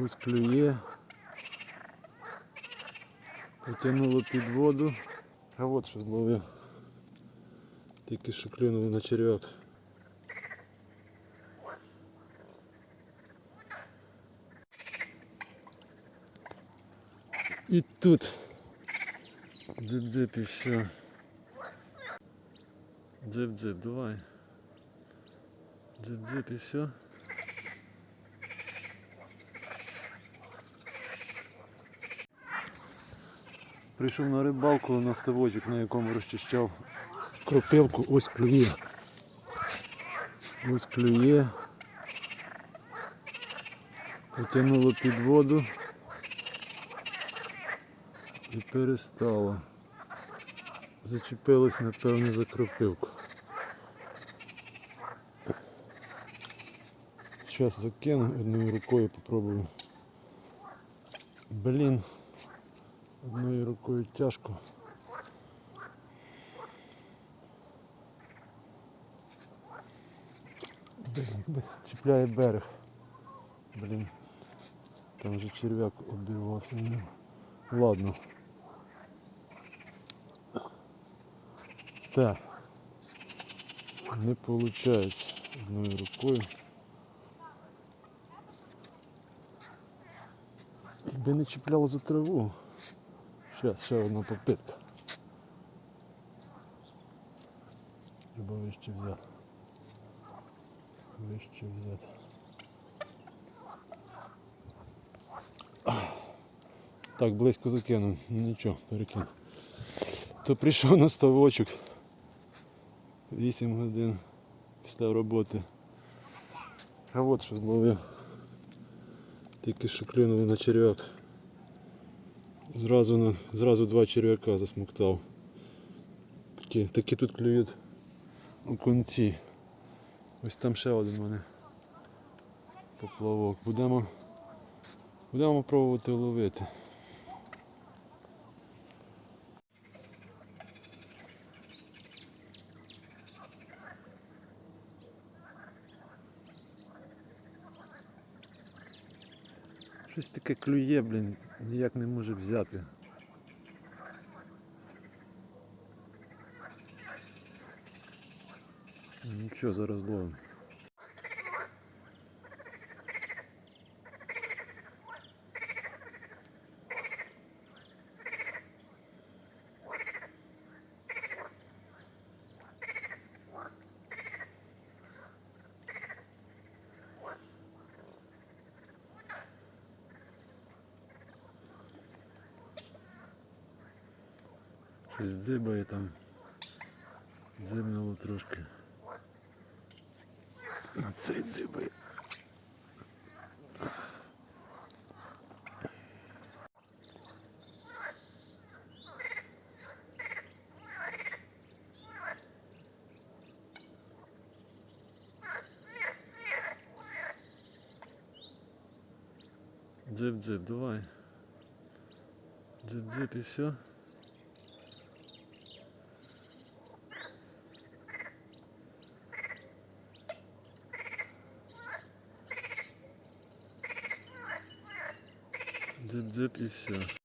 Ось клює. Потягнуло під воду. А от що зловив. Тільки що клюнув на черв'як. І тут дзип-дзип і все. Дзип-дзип, давай. Дзип-дзип і все. Прийшов на рибалку на ставочок, на якому розчищав кропивку, ось клює. Ось клює. Потягнуло під воду і перестало. Зачепилось, напевно, за кропивку. Зараз закину одною рукою попробую. Блін, одною рукою тяжко. Чіпляє берег. Блін. Там вже черв'як обірвався. на. Ладно. Так. Не виходить одною рукою. Якби не чіпляло за траву. Ще, ще одна попитка. Треба вище взяти. Вище взяти. Так, близько закинув, ну нічого, перекину. То прийшов на ставочок. 8 годин після роботи. А от що зловив. Тільки що клюнув на черв'як. Зразу, зразу два черв'яка засмоктав. Такі, такі тут клюють у кінці. Ось там ще один у мене поплавок. Будемо, будемо пробувати ловити. Щось таке клює, блін, ніяк не може взяти. Нічого, зараз ловимо. Щось дзибає там. Дзибнуло трошки. А цей дзибає. Дзип-дзип, давай. Дзип-дзип и все. Дзип-дзип и все.